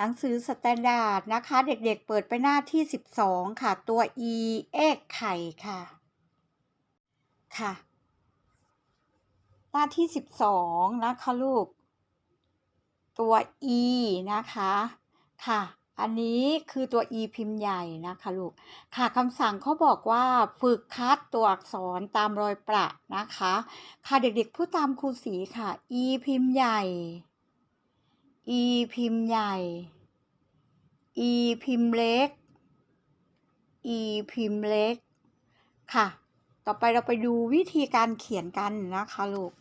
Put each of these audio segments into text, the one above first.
หนังสือสแตนดาร์ดนะคะ เด็กๆเปิดไปหน้าที่ 12 ค่ะ ตัว e เอกไข่ค่ะ ค่ะ หน้าที่ 12 นะคะลูก ตัว e นะคะ ค่ะ อันนี้คือตัว e พิมพ์ใหญ่นะคะลูก ค่ะคำสั่งเขาบอกว่าฝึกคัดตัวอักษรตามรอยประนะคะ ค่ะเด็กๆพูดตามครูสีค่ะ e พิมพ์ใหญ่ e พิมพ์ใหญ่ e พิมพ์เล็ก e พิมพ์เล็ก ค่ะ ต่อไปเราไปดูวิธีการเขียนกันนะคะลูก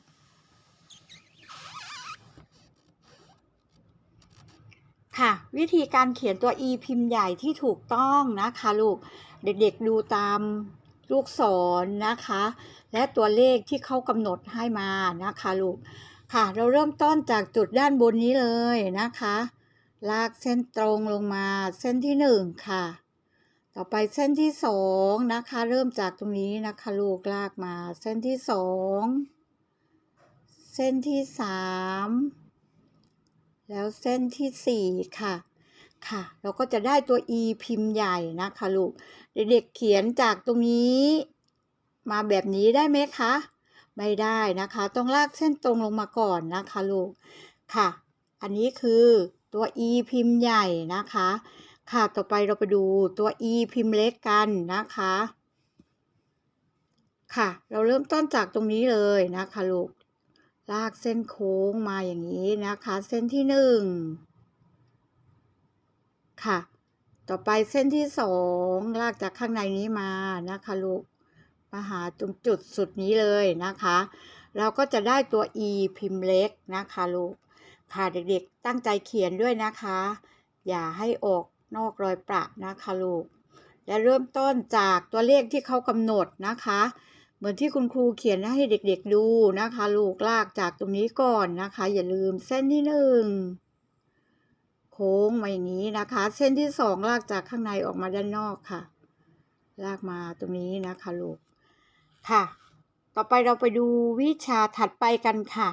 ค่ะ วิธีการเขียนตัว e พิมพ์ใหญ่ที่ถูกต้องนะคะลูก เด็กๆดูตามลูกศรนะคะ และตัวเลขที่เขากำหนดให้มานะคะลูก ค่ะ เราเริ่มต้นจากจุดด้านบนนี้เลยนะคะ ลากเส้นตรงลงมาเส้นที่หนึ่งค่ะ ต่อไปเส้นที่สองนะคะ เริ่มจากตรงนี้นะคะลูกลากมาเส้นที่สองเส้นที่สามแล้วเส้นที่สี่ค่ะค่ะ เราก็จะได้ตัว e พิมพ์ใหญ่นะคะลูก เด็กๆเขียนจากตรงนี้ มาแบบนี้ได้ไหมคะ ไม่ได้นะคะ ต้องลากเส้นตรงลงมาก่อนนะคะลูกค่ะ อันนี้คือตัว e พิมพ์ใหญ่นะคะ ค่ะต่อไปเราไปดูตัว e พิมพ์เล็กกันนะคะ ค่ะ เราเริ่มต้นจากตรงนี้เลยนะคะลูกลากเส้นโค้งมาอย่างนี้นะคะ เส้นที่หนึ่งค่ะ ต่อไปเส้นที่สองลากจากข้างในนี้มานะคะลูก มาหาตรงจุดสุดนี้เลยนะคะ เราก็จะได้ตัว e พิมพ์เล็กนะคะลูกค่ะเด็กๆตั้งใจเขียนด้วยนะคะ อย่าให้ออกนอกรอยประนะคะลูกและเริ่มต้นจากตัวเลขที่เขากำหนดนะคะ เหมือนที่คุณครูเขียนให้เด็กๆดูนะคะ ลูกลากจากตรงนี้ก่อนนะคะ อย่าลืมเส้นที่หนึ่งโค้งมาอย่างนี้นะคะ เส้นที่สองลากจากข้างในออกมาด้านนอกค่ะ ลากมาตรงนี้นะคะลูก ค่ะ ต่อไปเราไปดูวิชาถัดไปกันค่ะ